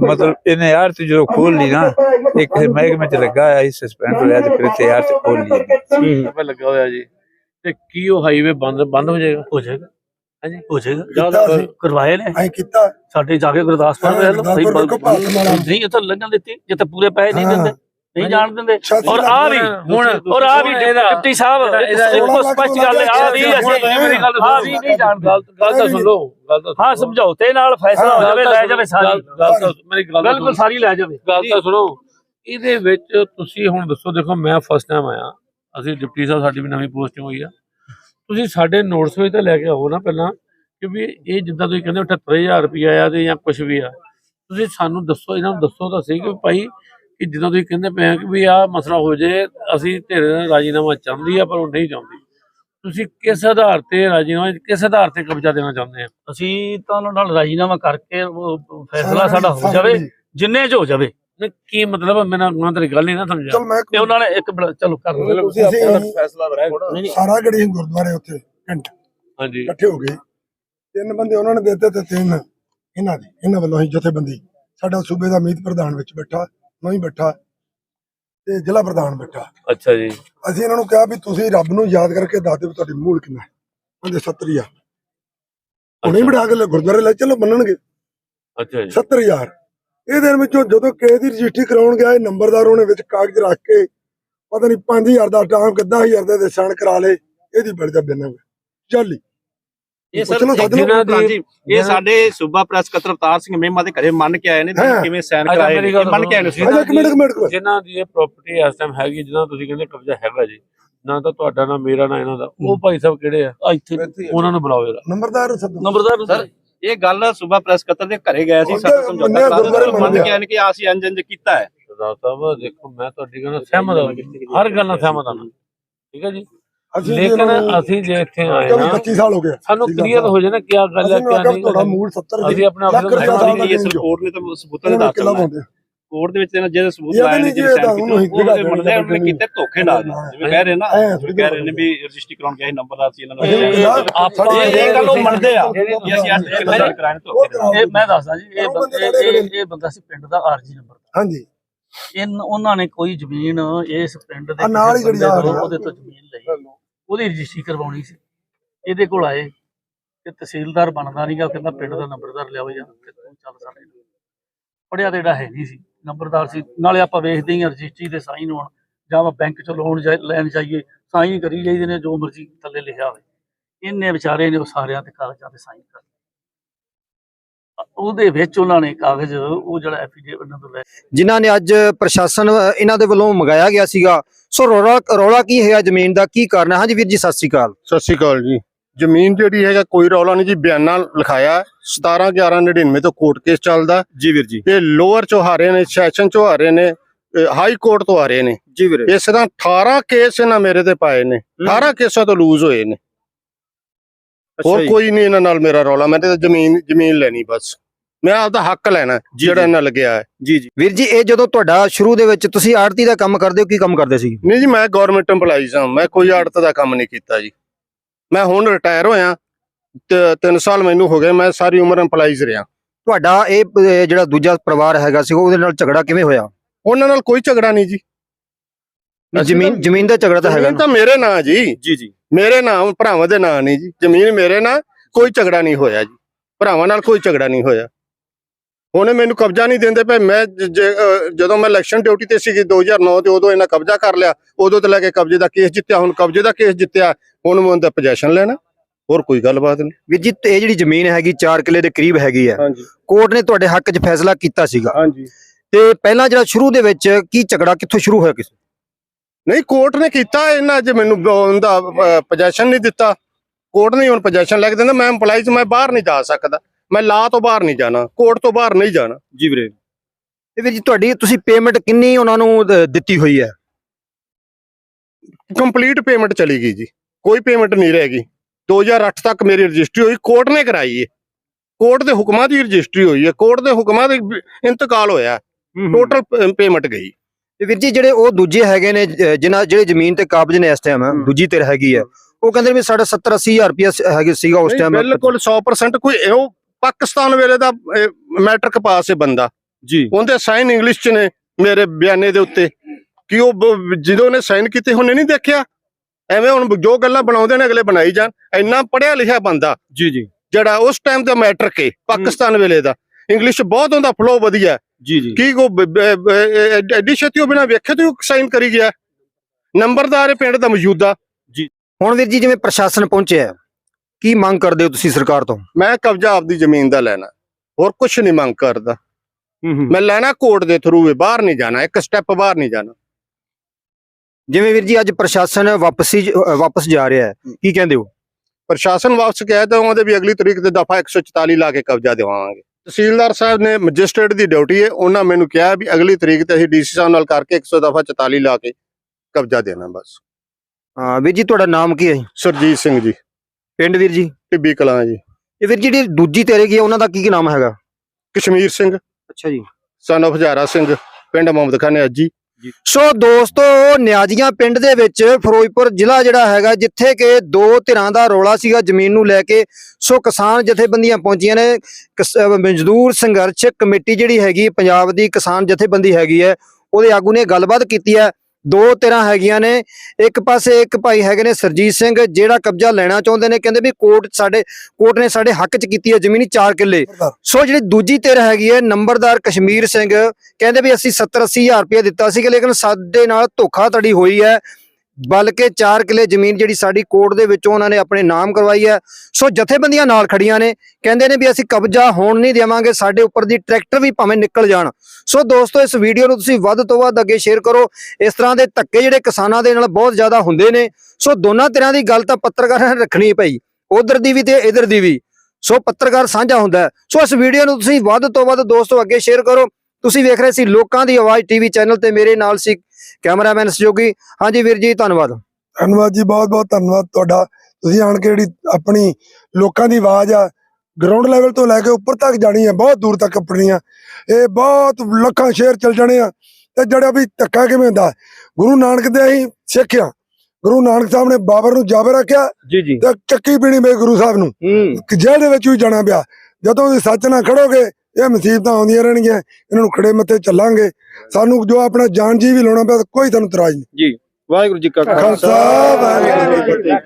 ਮਤਲਬ ਇਹਨੇ ਯਾਰ ਤੇ ਜਦੋਂ ਖੋਲ ਲਈ ਨਾ ਇੱਕ ਮਹਿਕਮੇ ਚ ਲੱਗਾ ਆ ਇਹ ਸਸਪੈਂਡ ਹੋਇਆ ਤੇ ਫਿਰ ਤੇ ਯਾਰ ਤੇ ਖੋਲ ਲਈ ਮੈਂ ਲੱਗਾ ਹੋਇਆ ਜੀ। ਤੇ ਕੀ ਉਹ ਹਾਈਵੇ ਬੰਦ ਬੰਦ ਹੋ ਜਾਏਗਾ? ਹੋ ਜਾਏਗਾ। ਹਾਂਜੀ। ਹੋ ਜਾਏਗਾ। ਕੀਤਾ ਸੀ। ਕਰਵਾਏ ਨੇ। ਅਸੀਂ ਕੀਤਾ। ਸਾਡੇ ਜਾ ਕੇ ਗੁਰਦਾਸਪੁਰ ਹਾਂ, ਵੇਖ ਲਓ ਭਾਈ ਗੁਰਦਾਸਪੁਰ ਵੇਖੋ ਭਾਰਤ ਮਾਲਾ। ਨਹੀਂ ਇੱਥੇ ਲੱਗਣ ਦਿੱਤੀ। ਜਿੱਥੇ ਪੂਰੇ ਪੈਸੇ ਨਹੀਂ ਹਾਂ। ਦਿੰਦੇ ਨਹੀਂ ਜਾਣ ਦਿੰਦੇ। ਛਾਤੀ ਔਰ ਆ ਵੀ ਹੁਣ ਔਰ ਆ ਵੀ ਡਿਪਟੀ ਸਾਹਿਬ ਇਹਦਾ- ਇੱਕੋ ਸਪਸ਼ਟ ਗੱਲ ਹੈ ਆ ਵੀ ਅਸੀਂ ਮੇਰੀ ਗੱਲ ਆ ਵੀ ਨਹੀਂ ਜਾਣ ਗੱਲ ਗੱਲ ਤਾਂ ਸੁਣ ਲਓ ਗੱਲ ਤਾਂ ਹਾਂ ਸਮਝੌਤੇ ਨਾਲ ਫੈਸਲਾ ਹੋ ਜਾਵੇ ਲੈ ਜਾਵੇ ਸਾਰੀ। ਗੱਲ ਤਾਂ ਮੇਰੀ ਗੱਲ ਤਾਂ ਬਿਲਕੁਲ ਸਾਰੀ ਲੈ ਜਾਵੇ। ਗੱਲ ਤਾਂ ਸੁਣੋ। ਇਹਦੇ ਵਿੱਚ ਤੁਸੀਂ ਹੁਣ ਦੱਸੋ ਦੇਖੋ ਮੈਂ ਫਸਟ ਟਾਈਮ ਆਇਆ। ਅਸੀਂ ਡਿਪਟੀ ਸਾਹਿਬ ਸਾਡੀ ਵੀ ਨਵੀਂ ਪੋਸਟਿੰਗ ਹੋਈ ਆ। ਤੁਸੀਂ ਸਾਡੇ ਨੋਟਸ ਵਿੱਚ ਤਾਂ ਲੈ ਕੇ ਆਓ ਨਾ ਪਹਿਲਾਂ ਕਿ ਵੀ ਇਹ ਜਿੱਦਾਂ ਤੁਸੀਂ ਕਹਿੰਦੇ 78000 ਰੁਪਇਆ ਆ ਤੇ ਜਾਂ ਕੁਝ ਵੀ ਆ। ਤੁਸੀਂ ਸਾਨੂੰ ਦੱਸੋ ਇਹਨਾਂ ਨੂੰ ਦੱਸੋ ਤਾਂ ਸਹੀ ਕਿ ਭਾਈ ਕਿ ਜਿੱਦਾਂ ਤੁਸੀਂ ਕਹਿੰਦੇ ਪਏ ਆ ਕਿ ਵੀ ਆਹ ਮਸਲਾ ਹੋ ਜੇ ਅਸੀਂ ਤੇਰੇ ਨਾਲ ਰਾਜੀਨਾਮਾ ਚਾਹੁੰਦੀ ਆ ਪਰ ਉਹ ਨਹੀਂ ਚਾਹੁੰਦੀ। ਤੁਸੀਂ ਕਿਸ ਆਧਾਰ ਤੇ ਰਾਜੀਨਾਮਾ ਕਿਸ ਆਧਾਰ ਤੇ ਕਬਜ਼ਾ ਦੇਣਾ ਚਾਹੁੰਦੇ ਆ? ਅਸੀਂ ਤਾਂ ਉਹਨਾਂ ਨਾਲ ਰਾਜੀਨਾਮਾ ਕਰਕੇ ਉਹ ਫੈਸਲਾ ਸਾਡਾ ਹੋ ਜਾਵੇ ਜਿੰਨੇ ਚ ਹੋ ਜਾਵੇ। ਨਹੀਂ, ਕੀ ਮਤਲਬ ਹੈ? ਮੈਂ ਮੈਂ ਤੇਰੀ ਗੱਲ ਨਹੀਂ ਨਾ ਸਮਝਿਆ ਚਲ ਮੈਂ ਤੇ ਉਹਨਾਂ ਨੇ ਇੱਕ ਬੜਾ- ਚਲੋ ਕਰ ਲਓ। ਤੁਸੀਂ ਆਪਣਾ ਫੈਸਲਾ ਰੱਖੋ ਸਾਰਾ ਗੜੀ ਗੁਰਦੁਆਰੇ ਉੱਥੇ ਘੰਟੇ। ਹਾਂਜੀ। ਇਕੱਠੇ ਹੋ ਗਏ। ਤਿੰਨ ਬੰਦੇ ਉਹਨਾਂ ਨੇ ਦਿੱਤੇ ਤੇ ਤਿੰਨ ਇਹਨਾਂ ਦੇ। ਇਹਨਾਂ ਵੱਲੋਂ ਹੀ ਜਥੇਬੰਦੀ। ਸਾਡਾ ਸੂਬੇ ਦਾ ਮੀਤ ਪ੍ਰਧਾਨ ਵਿੱਚ ਬੈਠਾ ਮੈਂ ਹੀ ਬੈਠਾ ਤੇ ਜ਼ਿਲ੍ਹਾ ਪ੍ਰਧਾਨ ਬੈਠਾ। ਅੱਛਾ ਜੀ। ਅਸੀਂ ਇਹਨਾਂ ਨੂੰ ਕਿਹਾ ਵੀ ਤੁਸੀਂ ਰੱਬ ਨੂੰ ਯਾਦ ਕਰਕੇ ਦੱਸ ਦਿਓ ਵੀ ਤੁਹਾਡੀ ਮੂਲ ਕਿੰਨਾ ਹੈ। ਉਹਦੇ 70 ਆ ਹੁਣੇ ਬਿਠਾ ਕੇ ਲੈ ਗੁਰਦੁਆਰੇ ਲੈ ਚਲੋ ਮੰਨਣਗੇ। ਅੱਛਾ ਜੀ। 70000 ਇਹਦੇ ਵਿੱਚੋਂ ਜਦੋਂ ਕਿਸੇ ਦੀ ਰਜਿਸਟਰੀ ਕਰਾਉਣ ਗਿਆ ਇਹ ਨੰਬਰਦਾਰ ਉਹਨੇ ਵਿੱਚ ਕਾਗਜ਼ ਰੱਖ ਕੇ ਪਤਾ ਨਹੀਂ 5000 ਦਾ ਟਾਈਮ ਕਿੱਦਾਂ 1000 ਦੇ ਨਿਸ਼ਾਨ ਕਰਾ ਲੇ ਇਹਦੀ ਬੜੀ ਦਾ ਬਿੰਨ ਚਾਲੀ ਇਹ ਸਰ ਜਿਨ੍ਹਾਂ ਨੂੰ ਦੀ- ਇਹ ਸਾਡੇ ਸੂਬਾ ਪ੍ਰੈਸ ਸਕੱਤਰ ਅਵਤਾਰ ਸਿੰਘ ਮਹਿਮਾ ਦੇ ਘਰੇ ਮੰਨ ਕੇ ਆਏ ਨੇ। ਕਿਵੇਂ ਸਾਈਨ ਕਰਾਏ ਨੇ ਮੰਨ ਕੇ ਆਏ ਨੇ। ਜਿਨ੍ਹਾਂ ਦੀ ਇਹ ਪ੍ਰਾਪਰਟੀ ਇਸ ਟਾਈਮ ਹੈਗੀ ਜਿਨ੍ਹਾਂ ਤੁਸੀਂ ਕਹਿੰਦੇ ਕਬਜ਼ਾ ਹੈਗਾ ਜੀ ਨਾ ਤਾਂ ਤੁਹਾਡਾ ਨਾ ਮੇਰਾ ਨਾ ਇਹਨਾਂ ਦਾ ਉਹ ਭਾਈ ਸਾਹਿਬ ਕਿਹੜੇ ਆ? ਇੱਥੇ ਉਹਨਾਂ ਨੂੰ ਬੁਲਾਓ ਜਰਾ। ਨੰਬਰਦਾਰ ਸੱਦੋ। ਨੰਬਰਦਾਰ ਨੂੰ ਸਰ ਇਹ ਗੱਲ ਸੂਬਾ ਪ੍ਰੈਸ ਸਕੱਤਰ ਦੇ ਘਰੇ ਗਏ ਸੀ ਸਾਡਾ ਸਮਝੌਤਾ ਮੰਨਿਆ ਕਰਾ ਗੁਰਦੁਆਰੇ ਦਿੱਤਾ ਮੰਨ। ਕੇ ਨੇ ਕਿ ਅਸੀਂ ਇੰਜ ਇੰਜ ਕੀਤਾ ਹੈ। ਸਰਦਾਰ ਸਾਹਿਬ ਦੇਖੋ ਮੈਂ ਤੁਹਾਡੀ ਗੱਲ ਨਾਲ ਸਹਿਮਤ ਹਾਂ। ਹਰ ਗੱਲ ਨਾਲ ਸਹਿਮਤ ਹਾਂ। ਠੀਕ ਹੈ ਜੀ? ਲੇਕਿਨ ਅਸੀਂ ਜੇ ਇੱਥੇ ਆਏ ਨਾ 25 ਸਾਲ ਹੋ ਗਏ। ਸਾਨੂੰ ਕਲੀਅਰ। ਹੋ ਨਾ ਕੀ ਗੱਲ ਹੈ ਕੀ ਨਹੀਂ। ਤੁਹਾਡਾ ਮੂਲ 70 ਅਸੀਂ ਆਪਣੇ ਅਫਸਰ ਦਾ। ਰਿਪੋਰਟ ਨੇ ਤਾਂ ਸਬੂਤਾਂ ਨੂੰ ਦੱਸ ਦਿੱਤਾ ਕੋਰਟ ਦੇ ਵਿੱਚ ਇਹਨਾਂ ਜਿਹੜੇ ਸਬੂਤ ਲਾਏ ਨੇ ਜਿਹੜੇ ਸਾਈਨ ਮੰਨਦੇ ਉਹਨੇ ਕੀਤੇ ਧੋਖੇ ਨਾਲ। ਜਿਵੇਂ ਕਹਿ ਰਹੇ ਨਾ ਕਹਿ ਰਹੇ ਨੇ ਵੀ ਰਜਿਸਟਰੀ ਕਰਾਉਣ ਗਿਆ ਸੀ ਨੰਬਰਦਾਰ ਸੀ ਇਹਨਾਂ ਨੂੰ। ਆਪਾਂ ਇਹ ਇਹ ਗੱਲ ਉਹ ਮੰਨਦੇ ਆ ਕਿ ਅਸੀਂ ਅੱਜ ਸਾਈਨ ਕਰਾਏ ਨੇ ਧੋਖੇ ਇਹ ਮੈਂ ਦੱਸਦਾ ਜੀ ਇਹ ਇਹ ਇਹ ਬੰਦਾ ਸੀ ਪਿੰਡ ਦਾ ਆਰਜੀ ਨੰਬਰ ਹਾਂਜੀ। ਇਨ ਉਹਨਾਂ ਨੇ ਕੋਈ ਜ਼ਮੀਨ ਇਸ ਪਿੰਡ ਦੇ ਨਾਲ ਹੀ ਜਿਹੜੀ ਉਹਦੇ ਤੋਂ ਜ਼ਮੀਨ ਲਈ। ਉਹਦੀ ਰਜਿਸਟਰੀ ਕਰਵਾਉਣੀ ਸੀ। ਇਹਦੇ ਕੋਲ ਆਏ ਤੇ ਤਹਿਸੀਲਦਾਰ ਬਣਦਾ ਨਹੀਂਗਾ ਕਹਿੰਦਾ ਪਿੰਡ ਦਾ ਨੰਬਰਦਾਰ ਲਿਆਓ ਜਾਂ ਤੇ ਚੱਲ ਸਾਡੇ ਪੜਿਆ ਤੇ ਜਿਹੜਾ ਹੈ ਨਹੀਂ ਸੀ। ਨੰਬਰਦਾਰ ਸੀ। ਨਾਲੇ ਆਪਾਂ ਵੇਖਦੇ ਹੀ ਰਜਿਸਟਰੀ ਦੇ ਸਾਈਨ ਹੋਣ ਜਾਂ ਆਪਾਂ ਬੈਂਕ ਚ ਲੋਨ ਲੈਣ ਜਾਈਏ ਸਾਈਨ ਕਰੀ ਜਾਈਦੇ ਨੇ ਜੋ ਮਰਜ਼ੀ ਥੱਲੇ ਲਿਖਿਆ ਹੋਵੇ। ਇਹਨੇ ਵਿਚਾਰੇ ਨੇ ਉਹ ਸਾਰਿਆਂ ਤੇ ਕਾਗਜ਼ਾਂ ਤੇ ਸਾਈਨ ਕਰ ਉਹਦੇ ਵਿੱਚ ਉਹਨਾਂ ਨੇ ਕਾਗਜ਼ ਉਹ ਜਿਹੜਾ ਐਫੀਡੇਵਿਟ ਤੋਂ ਲੈ ਜਿਨ੍ਹਾਂ ਨੇ ਅੱਜ ਪ੍ਰਸ਼ਾਸਨ ਇਹਨਾਂ ਦੇ ਵੱਲੋਂ ਮੰਗਾਇਆ ਗਿਆ ਸੀਗਾ। ਸੋ ਰੌਲਾ ਰੌਲਾ ਕੀ ਹੈ ਜ਼ਮੀਨ ਦਾ? ਕੀ ਕਾਰਨ ਹੈ? ਹਾਂਜੀ ਵੀਰ ਜੀ ਸਤਿ ਸ੍ਰੀ ਅਕਾਲ। ਸਤਿ ਸ਼੍ਰੀ ਅਕਾਲ ਜੀ। ਜ਼ਮੀਨ ਜਿਹੜੀ ਹੈਗਾ ਕੋਈ ਰੌਲਾ ਨਹੀਂ ਜੀ ਬਿਆਨਾ ਲਿਖਾਇਆ 17 11 99 ਤੋਂ ਕੋਰਟ ਕੇਸ ਚੱਲਦਾ ਜੀ ਵੀਰ ਜੀ। ਤੇ ਲੋਅਰ ਚੋਂ ਹਾਰੇ ਨੇ ਸੈਸ਼ਨ ਚੋਂ ਹਾਰੇ ਨੇ ਹਾਈ ਕੋਰਟ ਤੋਂ ਹਾਰੇ ਨੇ। ਜੀ ਵੀਰੇ ਇਸ ਤਰ੍ਹਾਂ 18 ਕੇਸ ਇਹਨਾਂ ਮੇਰੇ ਤੇ ਪਾਏ ਨੇ। 18 ਕੇਸਾਂ ਤੋਂ ਲੂਜ਼ ਹੋਏ ਨੇ। ਹੋਰ ਕੋਈ ਨਹੀਂ ਇਹਨਾਂ ਨਾਲ ਮੇਰਾ ਰੌਲਾ। ਮੈਂ ਤਾਂ ਜ਼ਮੀਨ ਜ਼ਮੀਨ ਲੈਣੀ ਬਸ। ਮੈਂ ਆਪਦਾ ਹੱਕ ਲੈਣਾ ਜਿਹੜਾ ਇਹਨਾਂ ਲੱਗਿਆ ਹੈ। ਜੀ ਜੀ। ਵੀਰ ਜੀ ਇਹ ਜਦੋਂ ਤੁਹਾਡਾ ਸ਼ੁਰੂ ਦੇ ਵਿੱਚ ਤੁਸੀਂ ਆੜਤੀ ਦਾ ਕੰਮ ਕਰਦੇ ਹੋ ਕੀ ਕੰਮ ਕਰਦੇ ਸੀ ਨਹੀਂ ਜੀ ਮੈਂ ਗਵਰਨਮੈਂਟ EMPLOYEES ਹਾਂ। ਮੈਂ ਕੋਈ ਆੜਤ ਦਾ ਕੰਮ ਨਹੀਂ ਕੀਤਾ ਜੀ। ਮੈਂ ਹੁਣ ਰਿਟਾਇਰ ਹੋਇਆ ਤੇ 3 ਸਾਲ ਮੈਨੂੰ ਹੋ ਗਏ ਮੈਂ ਸਾਰੀ ਉਮਰ EMPLOYEES ਰਿਹਾ। ਤੁਹਾਡਾ ਇਹ ਜਿਹੜਾ ਦੂਜਾ ਪਰਿਵਾਰ ਹੈਗਾ ਸੀ ਉਹਦੇ ਨਾਲ ਝਗੜਾ ਕਿਵੇਂ ਹੋਇਆ? ਉਹਨਾਂ ਨਾਲ ਕੋਈ ਝਗੜਾ ਨਹੀਂ ਜੀ। ਜ਼ਮੀਨ ਜ਼ਮੀਨ ਦਾ ਝਗੜਾ ਤਾਂ ਹੈਗਾ ਜ਼ਮੀਨ ਨਾ। ਤਾਂ ਮੇਰੇ ਨਾਂ ਜੀ। ਜੀ ਜੀ। ਮੇਰੇ ਨਾਮ ਭਰਾਵਾਂ ਦੇ ਨਾਂ ਨਹੀਂ ਜੀ। ਜ਼ਮੀਨ ਮੇਰੇ ਨਾਂ ਕੋਈ ਝਗੜਾ ਨਹੀਂ ਹੋਇਆ ਜੀ। ਭਰਾਵਾਂ ਨਾਲ ਕੋਈ ਝਗੜਾ ਨਹੀਂ ਹੋਇਆ। ਉਹਨੇ ਮੈਨੂੰ ਕਬਜ਼ਾ ਨਹੀਂ ਦਿੰਦੇ ਪਏ। ਮੈਂ ਜ- ਜ- ਅਹ ਜਦੋਂ ਮੈਂ ਇਲੈਕਸ਼ਨ ਡਿਊਟੀ ਤੇ ਸੀਗੀ 2009 ਤੇ ਉਦੋਂ ਇਹਨਾਂ ਕਬਜ਼ਾ ਕਰ ਲਿਆ। ਉਦੋਂ ਤੋਂ ਲੈ ਕੇ ਕਬਜ਼ੇ ਦਾ ਕੇਸ ਜਿੱਤਿਆ। ਹੁਣ ਕਬਜ਼ੇ ਦਾ ਕੇਸ ਜਿੱਤਿਆ। ਹੁਣ ਮੈਂ ਉਹਦਾ ਪੋਜੀਸ਼ਨ ਲੈਣਾ ਹੋਰ ਕੋਈ ਗੱਲਬਾਤ ਨਹੀਂ। ਵੀਰ ਜੀ ਇਹ ਜਿਹੜੀ ਜ਼ਮੀਨ ਹੈਗੀ 4 ਕਿੱਲੇ ਦੇ ਕਰੀਬ ਹੈਗੀ ਹੈ ਹਾਂਜੀ। ਕੋਰਟ ਨੇ ਤੁਹਾਡੇ ਹੱਕ 'ਚ ਫੈਸਲਾ ਕੀਤਾ ਸੀਗਾ। ਹਾਂਜੀ। ਤੇ ਪਹਿਲਾਂ ਜਿਹੜਾ ਸ਼ੁਰੂ ਦੇ ਵਿੱਚ ਕੀ ਝਗੜਾ ਕਿੱਥੋਂ ਸ਼ੁਰੂ ਹੋਇਆ ਕਿਸੇ ਨਹੀਂ ਕੋਰਟ ਨੇ ਕੀਤਾ ਇਹਨਾਂ ਅੱਜ ਮੈਨੂੰ ਉਹਦਾ ਪੋਜੀਸ਼ਨ ਨਹੀਂ ਦਿੱਤਾ। ਕੋਰਟ ਨੇ ਹੁਣ ਪੋਜੀਸ਼ਨ ਲੈ ਕੇ ਦਿੰਦਾ ਮੈਂ EMPLOYEE 'ਚ ਮੈਂ ਬਾਹਰ ਨਹੀਂ ਜਾ ਸਕਦਾ। ਮੈਂ ਲਾ ਤੋਂ ਬਾਹਰ ਨਹੀਂ ਜਾਣਾ ਕੋਰਟ ਤੋਂ ਬਾਹਰ ਨਹੀਂ ਜਾਣਾ। ਜੀ ਵੀਰੇ। ਤੇ ਵੀਰ ਜੀ ਤੁਹਾਡੀ ਤੁਸੀਂ ਪੇਮੈਂਟ ਕਿੰਨੀ ਉਹਨਾਂ ਨੂੰ ਦਿੱਤੀ ਹੋਈ ਹੈ? ਕੰਪਲੀਟ ਪੇਮੈਂਟ ਚਲੀ ਗਈ ਜੀ। ਕੋਈ ਪੇਮੈਂਟ ਨਹੀਂ ਰਹਿ ਗਈ। 2008 ਤੱਕ ਮੇਰੀ ਰਜਿਸਟਰੀ ਹੋਈ ਕੋਰਟ ਨੇ ਕਰਾਈ ਹੈ ਕੋਰਟ ਦੇ ਹੁਕਮਾਂ ਦੀ ਰਜਿਸਟਰੀ ਹੋਈ ਹੈ ਕੋਰਟ ਦੇ ਹੁਕਮਾਂ ਦੇ ਇੰਤਕਾਲ ਹੋਇਆ। ਟੋਟਲ ਪੇਮੈਂਟ ਗਈ। ਤੇ ਵੀਰ ਜੀ ਜਿਹੜੇ ਉਹ ਦੂਜੇ ਹੈਗੇ ਨੇ ਜਿਨ੍ਹਾਂ ਜਿਹੜੇ ਜ਼ਮੀਨ ਤੇ ਕਾਬਜ ਨੇ ਇਸ ਟਾਈਮ ਦੂਜੀ ਧਿਰ ਹੈਗੀ ਹੈ ਉਹ ਕਹਿੰਦੇ ਵੀ ਸਾਡਾ 70 80000 ਰੁਪਇਆ ਹੈਗੇ ਸੀਗਾ ਉਸ ਟਾਈਮ ਬਿਲਕੁਲ 100% ਕੋਈ ਉਹ ਪਾਕਿਸਤਾਨ ਵੇਲੇ ਦਾ ਮੈਟ੍ਰਿਕ ਪਾਸ ਹੈ ਬੰਦਾ। ਜੀ। ਉਹਦੇ ਸਾਈਨ ਇੰਗਲਿਸ਼ ਚ ਨੇ ਮੇਰੇ ਬਿਆਨੇ ਦੇ ਉੱਤੇ। ਕਿ ਉਹ ਜਦੋਂ ਨੇ ਸਾਈਨ ਕੀਤੇ ਉਹਨੇ ਨਹੀਂ ਦੇਖਿਆ? ਐਵੇਂ ਹੁਣ ਜੋ ਗੱਲਾਂ ਬਣਾਉਂਦੇ ਨੇ ਅਗਲੇ ਬਣਾਈ ਜਾਣ ਇੰਨਾ ਪੜਿਆ ਲਿਖਿਆ ਬੰਦਾ। ਜੀ ਜੀ। ਜਿਹੜਾ ਉਸ ਟਾਈਮ ਦਾ ਮੈਟ੍ਰਿਕ ਹੈ ਪਾਕਿਸਤਾਨ ਵੇਲੇ ਦਾ। ਇੰਗਲਿਸ਼ ਬਹੁਤ ਹੁੰਦਾ ਫਲੋ ਵਧੀਆ। ਜੀ ਜੀ। ਕੀ ਕੋ ਐਡੀ ਛੇਤੀ ਉਹ ਬਿਨਾ ਵੇਖੇ ਤੋਂ ਸਾਈਨ ਕਰੀ ਗਿਆ। ਨੰਬਰਦਾਰ ਪਿੰਡ ਦਾ ਮੌਜੂਦਾ। ਹੁਣ ਵੀਰ ਜੀ ਜਿਵੇਂ ਪ੍ਰਸ਼ਾਸਨ ਪਹੁੰਚਿਆ ਹੈ, ਕੀ ਮੰਗ ਕਰਦੇ ਹੋ ਤੁਸੀਂ ਸਰਕਾਰ ਤੋਂ? ਮੈਂ ਕਬਜ਼ਾ ਆਪਦੀ ਜ਼ਮੀਨ ਦਾ ਲੈਣਾ। ਹੋਰ ਕੁਝ ਨਹੀਂ ਮੰਗ ਕਰਦਾ। ਹੂੰ ਹੂੰ। ਮੈਂ ਲੈਣਾ ਕੋਰਟ ਦੇ ਥਰੂ ਬਾਹਰ ਨਹੀਂ ਜਾਣਾ ਇੱਕ ਸਟੈਪ ਬਾਹਰ ਨਹੀਂ ਜਾਣਾ। ਜਿਵੇਂ ਵੀਰ ਜੀ ਅੱਜ ਪ੍ਰਸ਼ਾਸਨ ਵਾਪਸੀ ਵਾਪਸ ਜਾ ਰਿਹਾ ਹੈ ਕੀ ਕਹਿੰਦੇ ਹੋ? ਪ੍ਰਸ਼ਾਸਨ ਵਾਪਸ ਗਿਆ ਤਾਂ ਉਹਦੇ ਵੀ ਅਗਲੀ ਤਰੀਕ ਤੇ ਦਫਾ 144 ਲਾ ਕੇ ਕਬਜ਼ਾ ਦਿਵਾਵਾਂਗੇ। ਤਹਿਸੀਲਦਾਰ ਸਾਹਿਬ ਨੇ ਮੈਜਿਸਟ੍ਰੇਟ ਦੀ ਡਿਊਟੀ ਹੈ ਉਹਨਾਂ ਮੈਨੂੰ ਕਿਹਾ ਵੀ ਅਗਲੀ ਤਰੀਕ ਤੇ ਅਸੀਂ ਡੀਸੀ ਸਾਹਿਬ ਨਾਲ ਕਰਕੇ 100 ਦਫਾ 44 ਲਾ ਕੇ ਕਬਜ਼ਾ ਦੇਣਾ ਬਸ। ਹਾਂ ਵੀਰ ਜੀ ਤੁਹਾਡਾ ਨਾਮ ਕੀ ਹੈ ਸਰਜੀਤ ਸਿੰਘ ਜੀ। ਪਿੰਡ ਵੀਰ ਜੀ? ਟਿੱਬੀ ਕਲਾਂ ਜੀ। ਇਹ ਵੀਰ ਜਿਹੜੀ ਦੂਜੀ ਧਿਰ ਗਈ ਉਹਨਾਂ ਦਾ ਕੀ ਕੀ ਨਾਮ ਹੈਗਾ? ਕਸ਼ਮੀਰ ਸਿੰਘ। ਅੱਛਾ ਜੀ। ਸਨ of ਹਜ਼ਾਰਾ ਸਿੰਘ ਪਿੰਡ ਮੁਹੰਮਦ ਖਾਨ ਅੱਜੀ। ਸੋ ਦੋਸਤੋ, ਨਿਆਜੀਆਂ ਪਿੰਡ ਦੇ ਵਿੱਚ ਫਿਰੋਜ਼ਪੁਰ ਜ਼ਿਲ੍ਹਾ ਜਿਹੜਾ ਹੈਗਾ, ਜਿੱਥੇ ਕਿ ਦੋ ਧਿਰਾਂ ਦਾ ਰੌਲਾ ਸੀਗਾ ਜ਼ਮੀਨ ਨੂੰ ਲੈ ਕੇ, ਸੋ ਕਿਸਾਨ ਜਥੇਬੰਦੀਆਂ ਪਹੁੰਚੀਆਂ ਨੇ। ਮਜ਼ਦੂਰ ਸੰਘਰਸ਼ ਕਮੇਟੀ ਜਿਹੜੀ ਹੈਗੀ, ਪੰਜਾਬ ਦੀ ਕਿਸਾਨ ਜਥੇਬੰਦੀ ਹੈਗੀ ਹੈ, ਉਹਦੇ ਆਗੂ ਨੇ ਗੱਲਬਾਤ ਕੀਤੀ ਹੈ। ਦੋ ਧਿਰਾਂ ਹੈਗੀਆਂ ਨੇ ਇੱਕ ਪਾਸੇ ਇੱਕ ਭਾਈ ਹੈਗੇ ਨੇ ਸਰਜੀਤ ਸਿੰਘ ਜਿਹੜਾ ਕਬਜ਼ਾ ਲੈਣਾ ਚਾਹੁੰਦੇ ਨੇ ਕਹਿੰਦੇ ਵੀ ਕੋਰਟ ਸਾਡੇ ਕੋਰਟ ਨੇ ਸਾਡੇ ਹੱਕ 'ਚ ਕੀਤੀ ਹੈ ਜ਼ਮੀਨੀ 4 ਕਿੱਲੇ। ਸੋ ਜਿਹੜੀ ਦੂਜੀ ਧਿਰ ਹੈਗੀ ਹੈ ਨੰਬਰਦਾਰ ਕਸ਼ਮੀਰ ਸਿੰਘ ਕਹਿੰਦੇ ਵੀ ਅਸੀਂ 70 80 ਹਜ਼ਾਰ ਰੁਪਏ ਦਿੱਤਾ ਸੀ ਲੇਕਿਨ ਸਾਡੇ ਨਾਲ ਧੋਖਾਧੜੀ ਹੋਈ ਹੈ। ਬਲਕਿ 4 ਕਿੱਲੇ ਜ਼ਮੀਨ ਜਿਹੜੀ ਸਾਡੀ ਕੋਰਟ ਦੇ ਵਿੱਚੋਂ ਉਹਨਾਂ ਨੇ ਆਪਣੇ ਨਾਮ ਕਰਵਾਈ ਹੈ। ਸੋ ਜਥੇਬੰਦੀਆਂ ਨਾਲ ਖੜੀਆਂ ਨੇ, ਕਹਿੰਦੇ ਨੇ ਵੀ ਅਸੀਂ ਕਬਜ਼ਾ ਹੋਣ ਨਹੀਂ ਦੇਵਾਂਗੇ, ਸਾਡੇ ਉੱਪਰ ਦੀ ਟਰੈਕਟਰ ਵੀ ਭਾਵੇਂ ਨਿਕਲ ਜਾਣ। ਸੋ ਦੋਸਤੋ, ਇਸ ਵੀਡੀਓ ਨੂੰ ਤੁਸੀਂ ਵੱਧ ਤੋਂ ਵੱਧ ਅੱਗੇ ਸ਼ੇਅਰ ਕਰੋ। ਇਸ ਤਰ੍ਹਾਂ ਦੇ ਧੱਕੇ ਜਿਹੜੇ ਕਿਸਾਨਾਂ ਦੇ ਨਾਲ ਬਹੁਤ ਜ਼ਿਆਦਾ ਹੁੰਦੇ ਨੇ। ਸੋ ਦੋਨਾਂ ਤਰ੍ਹਾਂ ਦੀ ਗੱਲ ਤਾਂ ਪੱਤਰਕਾਰਾਂ ਨੇ ਰੱਖਣੀ ਪਈ, ਉਧਰ ਦੀ ਵੀ ਤੇ ਇਧਰ ਦੀ ਵੀ। ਸੋ ਪੱਤਰਕਾਰ ਸਾਂਝਾ ਹੁੰਦਾ ਸੋ ਇਸ ਵੀਡੀਓ ਨੂੰ ਤੁਸੀਂ ਵੱਧ ਤੋਂ ਵੱਧ ਦੋਸਤੋ ਅੱਗੇ ਸ਼ੇਅਰ ਕਰੋ। ਤੁਸੀਂ ਵੇਖ ਰਹੇ ਸੀ ਲੋਕਾਂ ਦੀ ਆਵਾਜ਼ ਟੀਵੀ ਚੈਨਲ ਤੇ ਮੇਰੇ ਨਾਲ ਸੀ ਕੈਮਰਾਮੈਨ ਸਹਿਯੋਗੀ ਹਾਂਜੀ ਵੀਰ ਜੀ ਧੰਨਵਾਦ। ਧੰਨਵਾਦ ਜੀ ਬਹੁਤ ਬਹੁਤ ਧੰਨਵਾਦ ਤੁਹਾਡਾ। ਤੁਸੀਂ ਆਣ ਕੇ ਜਿਹੜੀ ਆਪਣੀ ਲੋਕਾਂ ਦੀ ਆਵਾਜ਼ ਆ ਗਰਾਊਂਡ ਲੈਵਲ ਤੋਂ ਲੈ ਕੇ ਉੱਪਰ ਤੱਕ ਜਾਣੀ ਹੈ ਬਹੁਤ ਦੂਰ ਤੱਕ ਆਪਣੀ ਆ। ਇਹ ਬਹੁਤ ਲੱਖਾਂ ਸ਼ੇਰ ਚੱਲ ਜਾਣੇ ਆ ਤੇ ਜਿਹੜਾ ਵੀ ਧੱਕਾ ਕਿਵੇਂ ਹੁੰਦਾ ਗੁਰੂ ਨਾਨਕ ਦੇ ਅਸੀਂ ਸਿੱਖਿਆ। ਗੁਰੂ ਨਾਨਕ ਸਾਹਿਬ ਨੇ ਬਾਬਰ ਨੂੰ ਜਾਬਰ ਰੱਖਿਆ ਜੀ ਜੀ। ਤੇ ਚੱਕੀ ਪੀਣੀ ਪਈ ਗੁਰੂ ਸਾਹਿਬ ਨੂੰ। ਜੇਲ੍ਹ ਦੇ ਵਿੱਚ ਵੀ ਜਾਣਾ ਪਿਆ। ਜਦੋਂ ਤੁਸੀਂ ਸੱਚ ਨਾਲ ਖੜੋਗੇ ਇਹ ਮੁਸੀਬਤਾਂ ਆਉਂਦੀਆਂ ਰਹਿਣਗੀਆਂ ਇਹਨਾਂ ਨੂੰ ਖੜੇ ਮੱਥੇ ਚੱਲਾਂਗੇ। ਸਾਨੂੰ ਜੋ ਆਪਣਾ ਜਾਨ ਜੀ ਵੀ ਲਾਉਣਾ ਪਿਆ ਕੋਈ ਤੁਹਾਨੂੰ ਇਤਰਾਜ਼ ਨਹੀਂ। ਵਾਹਿਗੁਰੂ ਜੀ ਕਾ ਖਾਲਸਾ। ਵਾਹਿਗੁਰੂ ਜੀ ਕੀ ਫਤਿਹ।